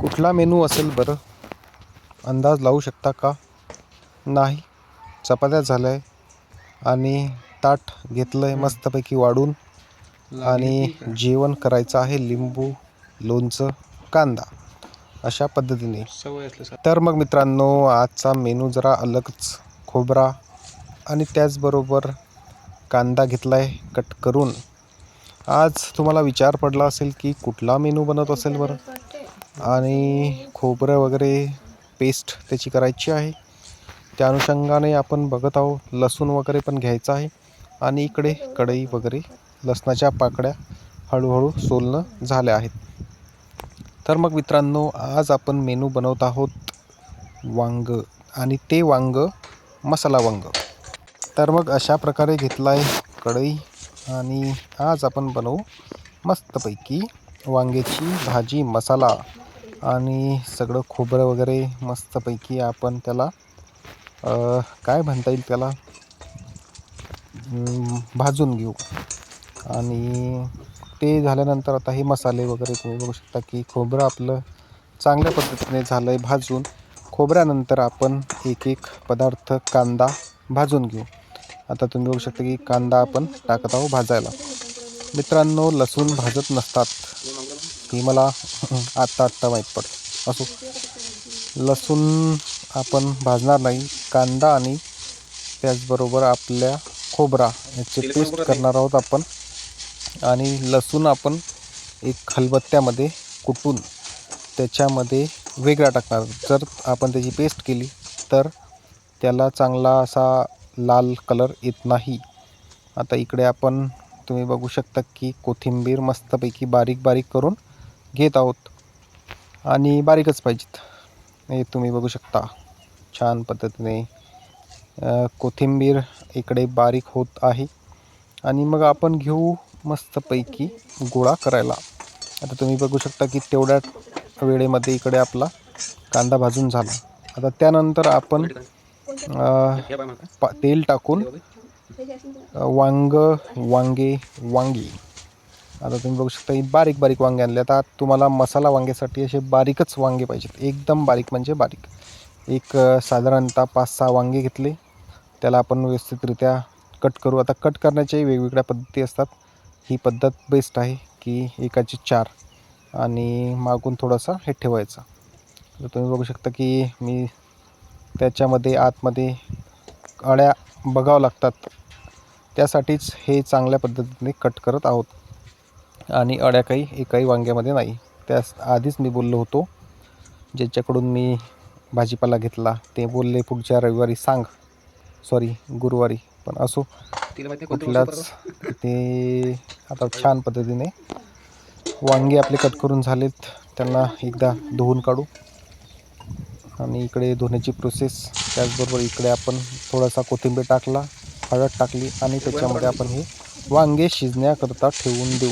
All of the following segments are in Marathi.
कुठला मेनू असेल बरं? अंदाज लावू शकता का? नाही. चपात्या झाल्या आहे आणि ताट घेतलं आहे मस्तपैकी वाढून आणि जेवण करायचं आहे लिंबू लोणचं कांदा अशा पद्धतीने. तर मग मित्रांनो आजचा मेनू जरा अलगच. खोबरा आणि त्याचबरोबर कांदा घेतला आहे कट करून. आज तुम्हाला विचार पडला असेल की कुठला मेनू बनत असेल बरं? आणि खोबरं वगैरे पेस्ट त्याची करायची आहे. त्या अनुषंगाने आपण बघत आहोत लसूण वगैरे पण घ्यायचं आहे आणि इकडे कढई वगैरे लसणाच्या पाकड्या हळूहळू सोलणं झाल्या आहेत. तर मग मित्रांनो आज आपण मेनू बनवत आहोत वांग आणि ते वांग मसाला वांग. तर मग अशा प्रकारे घेतला आहे कढई आणि आज आपण बनवू मस्तपैकी वांग्याची भाजी मसाला. आणि सगळं खोबरं वगैरे मस्तपैकी आपण त्याला काय म्हणता येईल त्याला? भाजून घेऊ. आणि ते झाल्यानंतर आता हे मसाले वगैरे तुम्ही बघू शकता की खोबरं आपलं चांगल्या पद्धतीने झालं आहे भाजून. खोबऱ्यानंतर आपण एक एक पदार्थ कांदा भाजून घेऊ. आता तुम्ही बघू शकता की कांदा आपण टाकत आहोत भाजायला. मित्रांनो लसूण भाजत नसतात. ही मला आत्ता आत्ता माहीत पडलं. असो. लसूण आपण भाजणार नाही. कांदा आणि त्याचबरोबर आपल्या खोबरा याची पेस्ट करणार आहोत आपण. आणि लसूण आपण एक खलबत्त्यामध्ये कुटून त्याच्यामध्ये वेगळा टाकणार जर आपण त्याची पेस्ट केली तर त्याला चांगला असा लाल कलर येत नाही. आता इकडे आपण तुम्ही बघू शकता की कोथिंबीर मस्तपैकी बारीक बारीक करून घेत आहोत. आणि बारीकच पाहिजेत. हे तुम्ही बघू शकता. छान पद्धतीने कोथिंबीर इकडे बारीक होत आहे. आणि मग आपण घेऊ मस्तपैकी गोळा करायला. आता तुम्ही बघू शकता की तेवढ्या वेळेमध्ये इकडे आपला कांदा भाजून झाला. आता त्यानंतर आपण पा तेल टाकून वांग वांगे वांगी आता तुम्ही बघू शकता ही बारीक बारीक वांगे आणले. आता तुम्हाला मसाला वांग्यासाठी असे बारीकच वांगे पाहिजेत. एकदम बारीक म्हणजे बारीक. एक साधारणतः पाच सहा वांगे घेतले. त्याला आपण व्यवस्थितरित्या कट करू. आता कट करण्याच्याही वेगवेगळ्या पद्धती असतात. ही पद्धत बेस्ट आहे की एकाची चार आणि मागून थोडासा हे ठेवायचा. तर तुम्ही बघू शकता की मी त्याच्यामध्ये आतमध्ये अळ्या बघावं लागतात. त्यासाठीच हे चांगल्या पद्धतीने कट करत आहोत. आणि अळ्या काही एकाही वांग्यामध्ये नाही. त्यास आधीच मी बोललो होतो. ज्याच्याकडून मी भाजीपाला घेतला ते बोलले पुढच्या रविवारी सांग. सॉरी गुरुवारी पण असो. कुठल्याच ते आता छान पद्धतीने वांगे आपले कट करून झालेत. त्यांना एकदा धुवून काढू. आणि इकडे धुण्याची प्रोसेस त्याचबरोबर इकडे आपण थोडासा कोथिंबीर टाकला हळद टाकली आणि त्याच्यामध्ये आपण हे वांगे शिजण्याकरता ठेवून देऊ.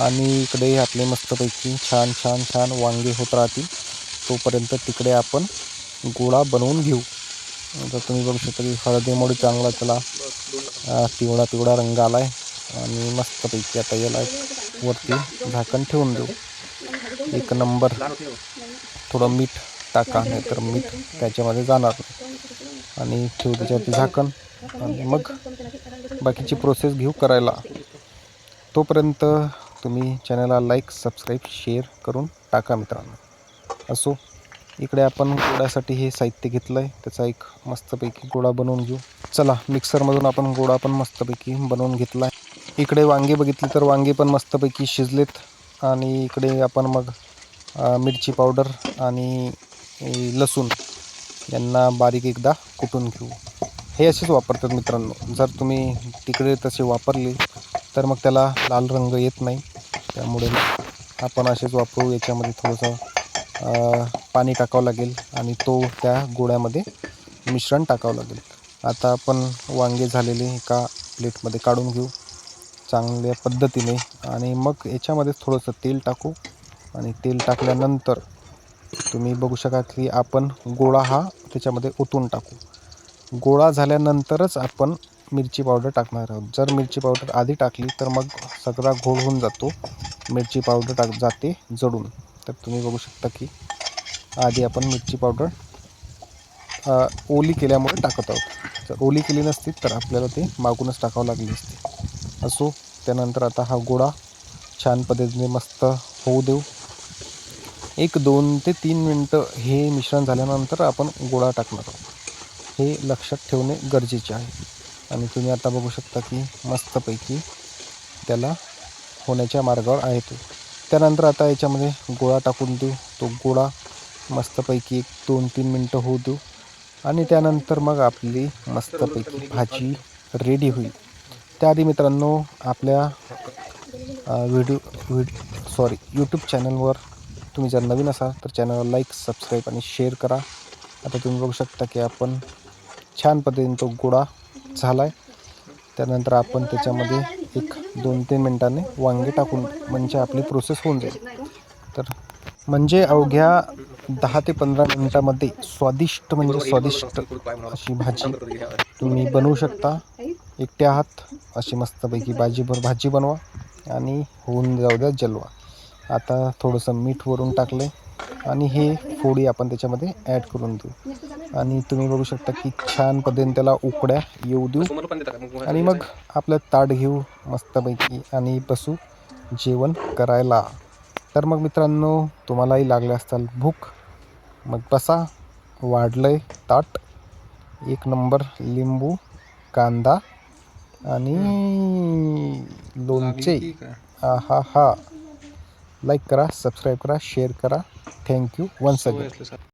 आणि इकडे आपले मस्तपैकी छान छान छान वांगे होत राहतील. तोपर्यंत तिकडे आपण गोळा बनवून घेऊ. आता तुम्ही बघू शकता की हळदीमुळे चांगला त्याला पिवळा पिवळा रंग आला आहे आणि मस्तपैकी आता याला वरती झाकण ठेवून देऊ. एक नंबर. थोडं मीठ टाका नाही तर मीठ त्याच्यामध्ये जाणार आणि ठेवू त्याच्यावरती झाकण. आणि मग बाकीची प्रोसेस घेऊ करायला. तोपर्यंत तुम्ही चॅनलला लाईक सबस्क्राईब शेअर करून टाका मित्रांनो. असो इकडे आपण गोळ्यासाठी हे साहित्य घेतलं आहे त्याचा एक मस्तपैकी गोळा बनवून घेऊ. चला मिक्सरमधून आपण गोळा पण मस्तपैकी बनवून घेतला आहे इकडे वांगे बघितले तर वांगे पण मस्तपैकी शिजलेत. आणि इकडे आपण मग मिरची पावडर आणि लसूण यांना बारीक एकदा कुटून घेऊ. हे असेच वापरतात मित्रांनो. जर तुम्ही तिकडे तसे वापरले तर मग त्याला लाल रंग येत नाही. त्यामुळे आपण असेच वापरू याच्यामध्ये थोडंसं पाणी टाकावं लागेल आणि तो त्या गोळ्यामध्ये मिश्रण टाकावं लागेल. आता आपण वांगे झालेले एका प्लेटमध्ये काढून घेऊ चांगल्या पद्धतीने आणि मग याच्यामध्ये थोडंसं तेल टाकू आणि तेल टाकल्यानंतर तुम्ही बघू शका की आपण गोळा हा त्याच्यामध्ये ओतून टाकू. गोळा झाल्यानंतरच आपण मिरची पावडर टाकणार आहोत. जर मिरची पावडर आधी टाकली तर मग सगळा घोळ होऊन जातो. मिरची पावडर टाक जाते जडून तर तुम्ही बघू शकता की आधी आपण मिरची पावडर ओली केल्यामुळे टाकत आहोत. जर ओली केली नसती तर आपल्याला ते मागूनच टाकावं लागली असते. असो त्यानंतर आता हा गोळा छान पद्धतीने मस्त होऊ देऊ. एक दोन ते तीन मिनटं हे मिश्रण झाल्यानंतर आपण गोळा टाकणार आहोत. हे लक्षात ठेवणे गरजेचे आहे. आणि तुम्ही आता बघू शकता की मस्तपैकी त्याला होण्याच्या मार्गावर आहे तो. त्यानंतर आता याच्यामध्ये गोळा टाकून देऊ. तो गोळा मस्तपैकी एक दोन तीन मिनटं होऊ देऊ. आणि त्यानंतर मग आपली मस्तपैकी भाजी रेडी होईल. त्याआधी मित्रांनो आपल्या व्हिडिओ व्हिड सॉरी यूट्यूब चॅनलवर तुम्ही जर नवीन असाल तर चॅनलला लाईक सबस्क्राईब आणि शेअर करा. आता तुम्ही बघू शकता की आपण छान पद्धतीने तो गोळा झाला आहे त्यानंतर आपण त्याच्यामध्ये एक दोन तीन मिनटांनी वांगे टाकून म्हणजे आपली प्रोसेस होऊन जाईल. तर म्हणजे अवघ्या दहा ते पंधरा मिनटामध्ये स्वादिष्ट म्हणजे स्वादिष्ट अशी भाजी तुम्ही बनवू शकता. एकटे आहात अशी मस्तपैकी भाजीभर भाजी बनवा आणि होऊन जाऊ द्या जलवा. आता थोडंसं मीठ वरून टाकलं आणि हे फोडी आपण त्याच्यामध्ये ॲड करून देऊ. आणि तुम्ही बघू शकता की छान पद्धतीने त्याला उकड्या येऊ देऊ. आणि मग आपलं ताट घेऊ मस्तपैकी आणि बसू जेवण करायला. तर मग मित्रांनो तुम्हालाही लागले असताल भूक. मग बसा वाढलंय ताट. एक नंबर लिंबू कांदा आणि लोणचे. हा हा. लाईक करा सबस्क्राईब करा शेअर करा. Thank you once again